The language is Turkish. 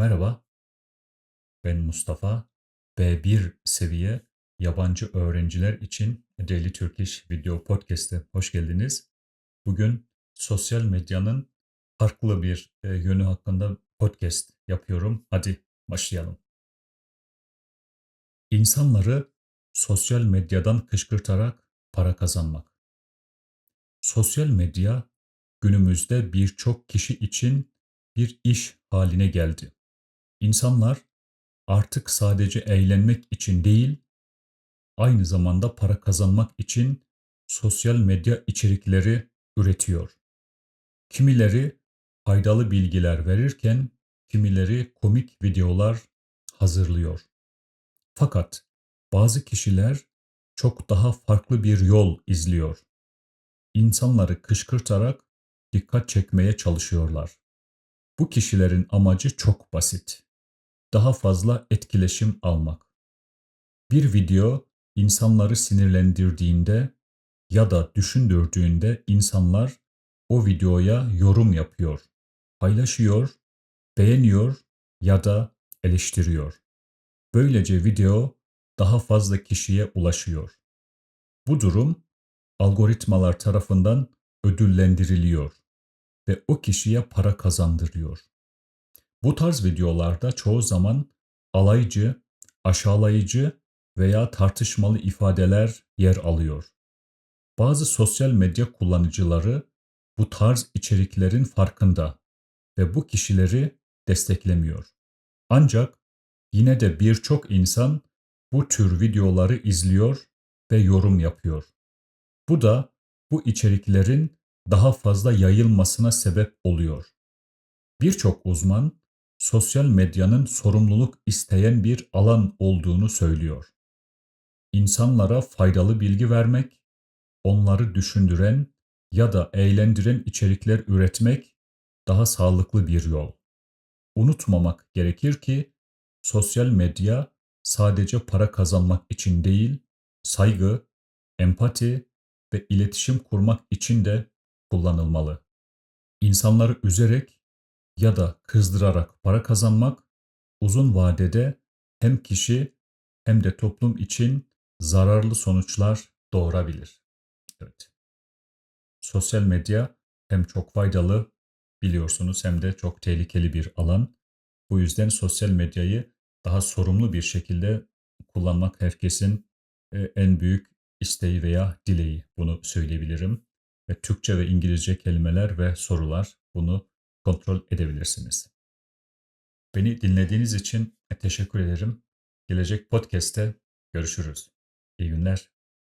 Merhaba, ben Mustafa. B1 seviye yabancı öğrenciler için Daily Turkish Video Podcast'e hoş geldiniz. Bugün sosyal medyanın farklı bir e, yönü hakkında podcast yapıyorum. Hadi başlayalım. İnsanları sosyal medyadan kışkırtarak para kazanmak. Sosyal medya günümüzde birçok kişi için bir iş haline geldi. İnsanlar artık sadece eğlenmek için değil, aynı zamanda para kazanmak için sosyal medya içerikleri üretiyor. Kimileri faydalı bilgiler verirken kimileri komik videolar hazırlıyor. Fakat bazı kişiler çok daha farklı bir yol izliyor. İnsanları kışkırtarak dikkat çekmeye çalışıyorlar. Bu kişilerin amacı çok basit daha fazla etkileşim almak. Bir video insanları sinirlendirdiğinde ya da düşündürdüğünde insanlar o videoya yorum yapıyor, paylaşıyor, beğeniyor ya da eleştiriyor. Böylece video daha fazla kişiye ulaşıyor. Bu durum algoritmalar tarafından ödüllendiriliyor ve o kişiye para kazandırıyor. Bu tarz videolarda çoğu zaman alaycı, aşağılayıcı veya tartışmalı ifadeler yer alıyor. Bazı sosyal medya kullanıcıları bu tarz içeriklerin farkında ve bu kişileri desteklemiyor. Ancak yine de birçok insan bu tür videoları izliyor ve yorum yapıyor. Bu da bu içeriklerin daha fazla yayılmasına sebep oluyor. Birçok uzman sosyal medyanın sorumluluk isteyen bir alan olduğunu söylüyor. İnsanlara faydalı bilgi vermek, onları düşündüren ya da eğlendiren içerikler üretmek daha sağlıklı bir yol. Unutmamak gerekir ki sosyal medya sadece para kazanmak için değil, saygı, empati ve iletişim kurmak için de kullanılmalı. İnsanları üzerek ya da kızdırarak para kazanmak uzun vadede hem kişi hem de toplum için zararlı sonuçlar doğurabilir. Evet. Sosyal medya hem çok faydalı biliyorsunuz hem de çok tehlikeli bir alan. Bu yüzden sosyal medyayı daha sorumlu bir şekilde kullanmak herkesin e, en büyük isteği veya dileği bunu söyleyebilirim. Ve Türkçe ve İngilizce kelimeler ve sorular bunu kontrol edebilirsiniz. Beni dinlediğiniz için teşekkür ederim. Gelecek podcast'te görüşürüz. İyi günler.